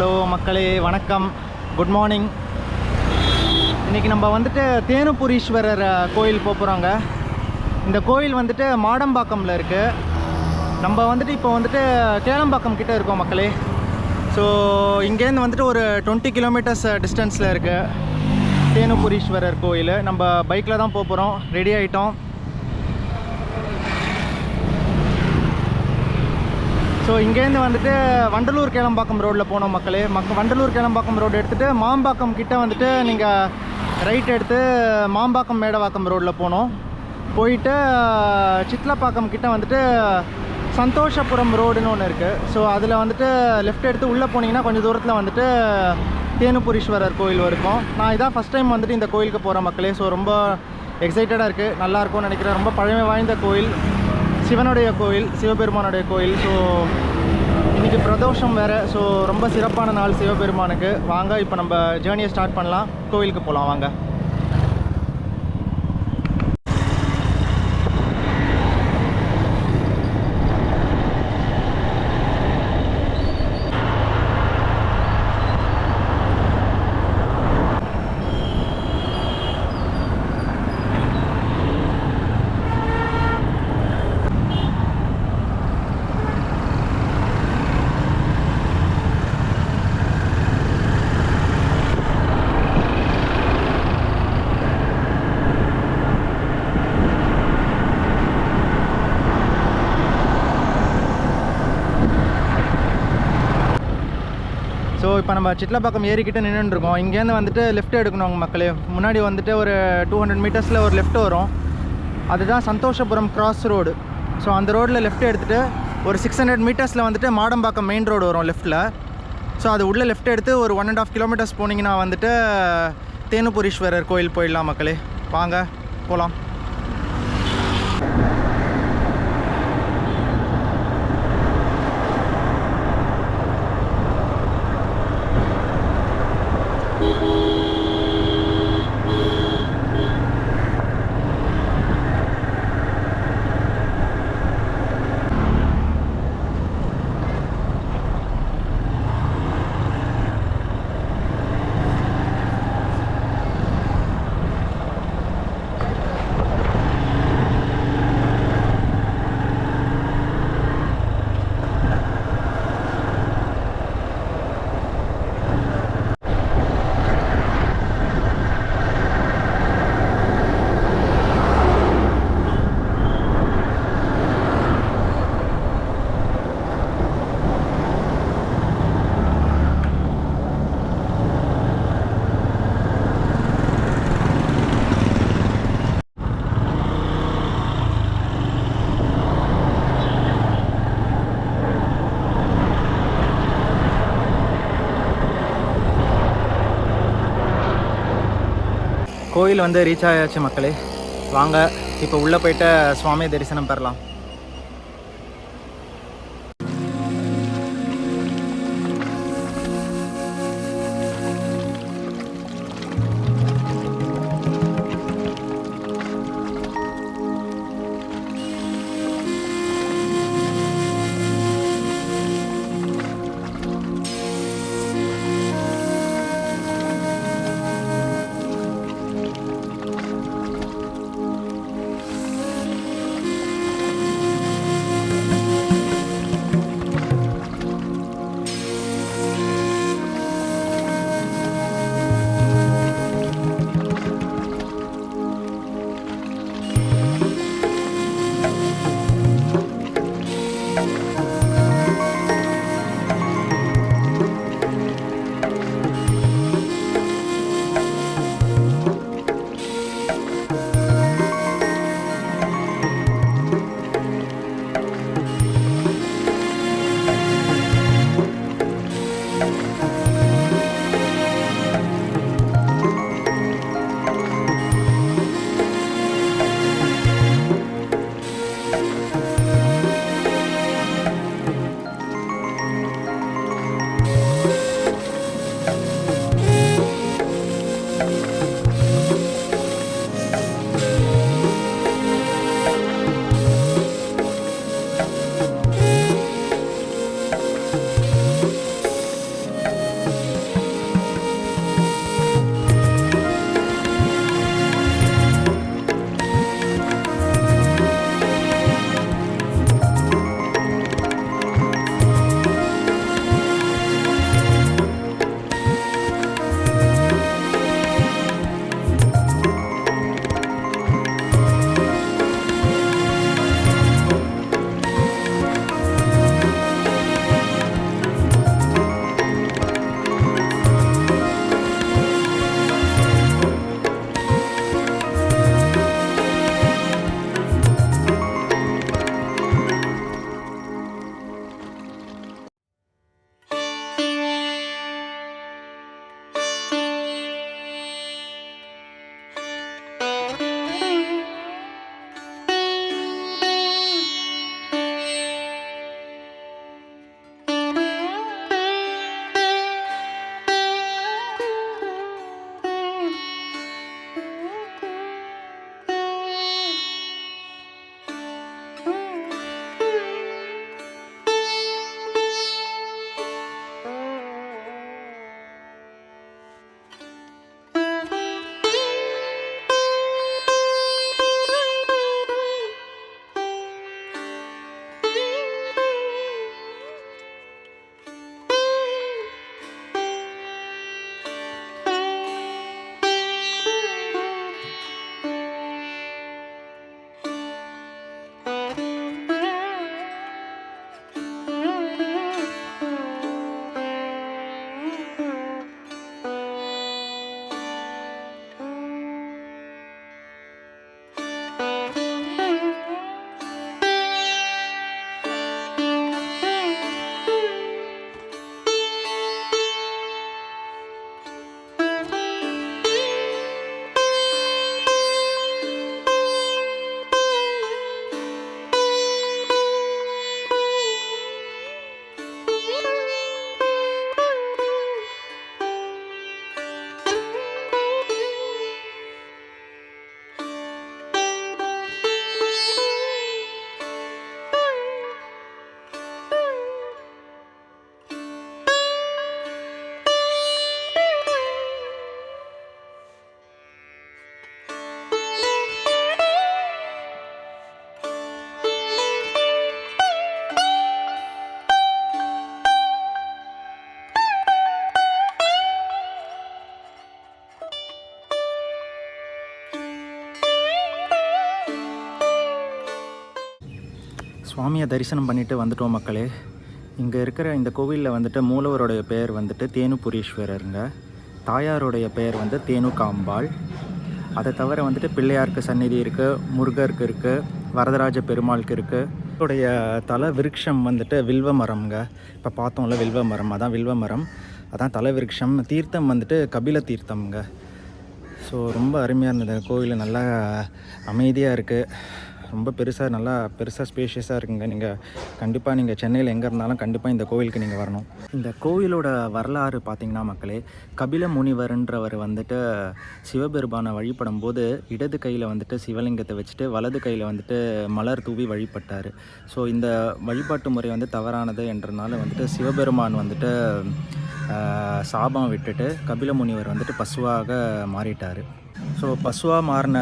Hello மக்களே வணக்கம். Good morning இன்றைக்கி நம்ம வந்துட்டு தேனுபுரீஸ்வரர் கோயில் போக போகிறோங்க இந்த கோயில் வந்துட்டு மாடம்பாக்கமில் இருக்குது நம்ம வந்துட்டு இப்போ வந்துட்டு கேளம்பாக்கம் கிட்டே இருக்கோம் மக்களே. ஸோ இங்கேருந்து வந்துட்டு ஒரு டுவெண்ட்டி கிலோமீட்டர்ஸ் டிஸ்டன்ஸில் இருக்குது தேனுபுரீஸ்வரர் கோயில். நம்ம பைக்கில் தான் போக போகிறோம் ரெடி ஆகிட்டோம் ஸோ இங்கேருந்து வந்துட்டு வண்டலூர் கேளம்பாக்கம் ரோட்டில் போனோம் மக்களே. மக் வண்டலூர் கேளம்பாக்கம் ரோடு எடுத்துகிட்டு மாம்பாக்கம் கிட்டே வந்துட்டு நீங்கள் ரைட் எடுத்து மாம்பாக்கம் மேடவாக்கம் ரோட்டில் போனோம். போயிட்டு சித்லப்பாக்கம் கிட்ட வந்துட்டு சந்தோஷபுரம் ரோடுன்னு ஒன்று இருக்குது ஸோ அதில் வந்துட்டு லெஃப்ட் எடுத்து உள்ளே போனீங்கன்னா கொஞ்சம் தூரத்தில் வந்துட்டு தேனுபுரீஸ்வரர் கோயில் இருக்கும். நான் இதான் ஃபஸ்ட் டைம் வந்துட்டு இந்த கோயிலுக்கு போகிறேன் மக்களே. ஸோ ரொம்ப எக்ஸைட்டடாக இருக்குது நல்லாயிருக்கும்னு நினைக்கிறேன். ரொம்ப பழமை வாய்ந்த கோயில். சிவனுடைய கோயில் சிவபெருமானுடைய கோயில். ஸோ இன்றைக்கி பிரதோஷம் வேறு. ஸோ ரொம்ப சிறப்பான நாள் சிவபெருமானுக்கு. வாங்க இப்போ நம்ம ஜேர்னியை ஸ்டார்ட் பண்ணலாம். கோவிலுக்கு போகலாம் வாங்க. இப்போ நம்ம சிட்லப்பாக்கம் ஏறிக்கிட்டு நின்றுருக்கோம் இங்கேருந்து வந்துட்டு லெஃப்ட் எடுக்கணும் மக்களே. முன்னாடி வந்துட்டு ஒரு டூ ஹண்ட்ரட் மீட்டர்ஸில் ஒரு லெஃப்ட் வரும். அதுதான் சந்தோஷபுரம் கிராஸ் ரோடு ஸோ அந்த ரோட்டில் லெஃப்ட் எடுத்துகிட்டு ஒரு சிக்ஸ் ஹண்ட்ரட் மீட்டர்ஸில் வந்துட்டு மாடம்பாக்கம் மெயின் ரோடு வரும் லெஃப்ட்டில் ஸோ அது உள்ளே லெஃப்ட் எடுத்து ஒரு ஒன் அண்ட் ஆஃப் கிலோமீட்டர்ஸ் போனீங்கன்னா வந்துட்டு தேனுபுரீஸ்வரர் கோயில் போயிடலாம் மக்களே. வாங்க போகலாம் கோயில் வந்து ரீச் ஆயாச்சு மக்களே. வாங்க இப்போ உள்ளே போயிட்டு சுவாமி தரிசனம் பெறலாம். சுவாமியை தரிசனம் பண்ணிட்டு வந்துட்டோம் மக்களே. இங்கே இருக்கிற இந்த கோவிலில் வந்துட்டு மூலவருடைய பெயர் வந்துட்டு தேனுபுரீஸ்வரருங்க. தாயாருடைய பெயர் வந்து தேனு காம்பாள் அதை தவிர வந்துட்டு பிள்ளையாருக்கு சந்நிதி இருக்குது முருகருக்கு இருக்குது வரதராஜ பெருமாளுக்கு இருக்குது உடைய தல விருட்சம் வந்துட்டு வில்வ மரம்ங்க இப்போ பார்த்தோம்ல வில்வ மரம் அதான் வில்வ மரம் அதான் தலை விருட்சம் தீர்த்தம் வந்துட்டு கபில தீர்த்தம்ங்க. ஸோ ரொம்ப அருமையாக இருந்தது. கோவில் நல்லா அமைதியாக இருக்குது ரொம்ப பெருசாக நல்லா பெருசாக ஸ்பேஷியஸாக இருக்குங்க. நீங்கள் கண்டிப்பாக நீங்கள் சென்னையில் எங்கே இருந்தாலும் கண்டிப்பாக இந்த கோவிலுக்கு நீங்கள் வரணும். இந்த கோவிலோட வரலாறு பார்த்திங்கன்னா மக்களே கபில முனிவர்ன்றவர் வந்துட்டு சிவபெருமானை வழிபடும் போது இடது கையில் வந்துட்டு சிவலிங்கத்தை வச்சுட்டு வலது கையில் வந்துட்டு மலர் தூவி வழிபட்டார். ஸோ இந்த வழிபாட்டு முறை வந்து தவறானது என்றனால வந்துட்டு சிவபெருமான் வந்துட்டு சாபம் விட்டுட்டு கபில முனிவர் வந்துட்டு பசுவாக மாறிட்டார். ஸோ பசுவாக மாறின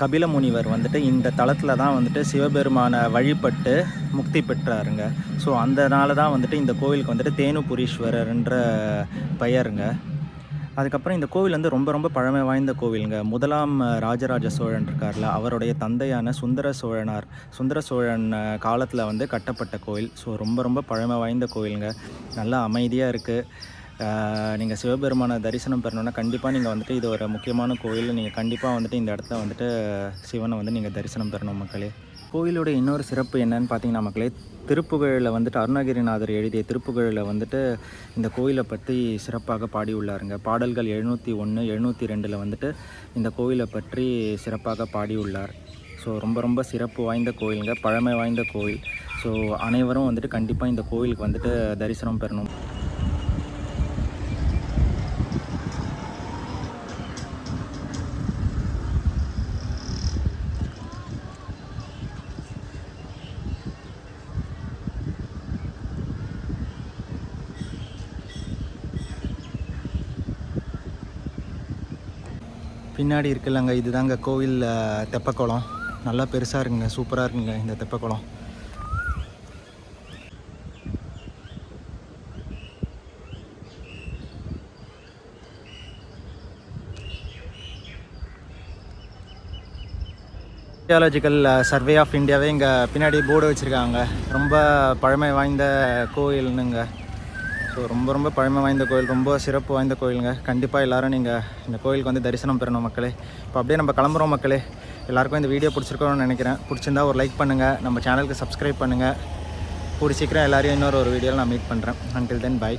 கபில முனிவர் வந்துட்டு இந்த தளத்தில் தான் வந்துட்டு சிவபெருமானை வழிபட்டு முக்தி பெற்றாருங்க. ஸோ அந்தனால தான் வந்துட்டு இந்த கோவிலுக்கு வந்துட்டு தேனுபுரீஸ்வரர்ன்ற பெயருங்க. அதுக்கப்புறம் இந்த கோவில் வந்து ரொம்ப ரொம்ப பழமை வாய்ந்த கோவிலுங்க. முதலாம் ராஜராஜ சோழன் இருக்கார்ல அவருடைய தந்தையான சுந்தர சோழனார் சுந்தர சோழன் காலத்தில் வந்து கட்டப்பட்ட கோவில். ஸோ ரொம்ப ரொம்ப பழமை வாய்ந்த கோவிலுங்க. நல்லா அமைதியாக இருக்குது நீங்கள் சிவபெருமானை தரிசனம் பெறணுன்னா கண்டிப்பாக நீங்கள் வந்துட்டு இது ஒரு முக்கியமான கோயில். நீங்கள் கண்டிப்பாக வந்துட்டு இந்த இடத்துல வந்துட்டு சிவனை வந்து நீங்கள் தரிசனம் பெறணும் மக்களே. கோயிலோட இன்னொரு சிறப்பு என்னன்னு பார்த்தீங்கன்னா மக்களே திருப்புகழில் வந்துட்டு அருணகிரிநாதர் எழுதிய திருப்புகழில் வந்துட்டு இந்த கோயிலை பற்றி சிறப்பாக பாடியுள்ளாருங்க. பாடல்கள் எழுநூற்றி ஒன்று எழுநூற்றி ரெண்டில் வந்துட்டு இந்த கோயிலை பற்றி சிறப்பாக பாடியுள்ளார். ஸோ ரொம்ப ரொம்ப சிறப்பு வாய்ந்த கோயிலுங்க பழமை வாய்ந்த கோயில். ஸோ அனைவரும் வந்துட்டு கண்டிப்பாக இந்த கோயிலுக்கு வந்துட்டு தரிசனம் பெறணும். பின்னாடி இருக்குல்லங்க இதுதாங்க கோவில் தெப்பக்குளம். நல்லா பெருசாக இருக்குங்க சூப்பராக இருக்குங்க இந்த தெப்பக்குளம். ஜியாலஜிக்கல் சர்வே ஆஃப் இந்தியாவே இங்கே பின்னாடி போர்டு வச்சுருக்காங்க. ரொம்ப பழமை வாய்ந்த கோயில்னுங்க. ஸோ ரொம்ப ரொம்ப பழமை வாய்ந்த கோயில் ரொம்ப சிறப்பு வாய்ந்த கோயிலுங்க. கண்டிப்பாக எல்லோரும் நீங்கள் இந்த கோயிலுக்கு வந்து தரிசனம் பெறணும் மக்களே. இப்போ அப்படியே நம்ம கிளம்புறோம் மக்களே. எல்லாருக்கும் இந்த வீடியோ பிடிச்சிருக்கோன்னு நினைக்கிறேன். பிடிச்சிருந்தா ஒரு லைக் பண்ணுங்கள் நம்ம சேனலுக்கு சப்ஸ்கிரைப் பண்ணுங்கள் கூடி சீக்கிரம் எல்லாரையும் இன்னொரு ஒரு வீடியோவில் நான் மீட் பண்ணுறேன் அண்டில் தென் பை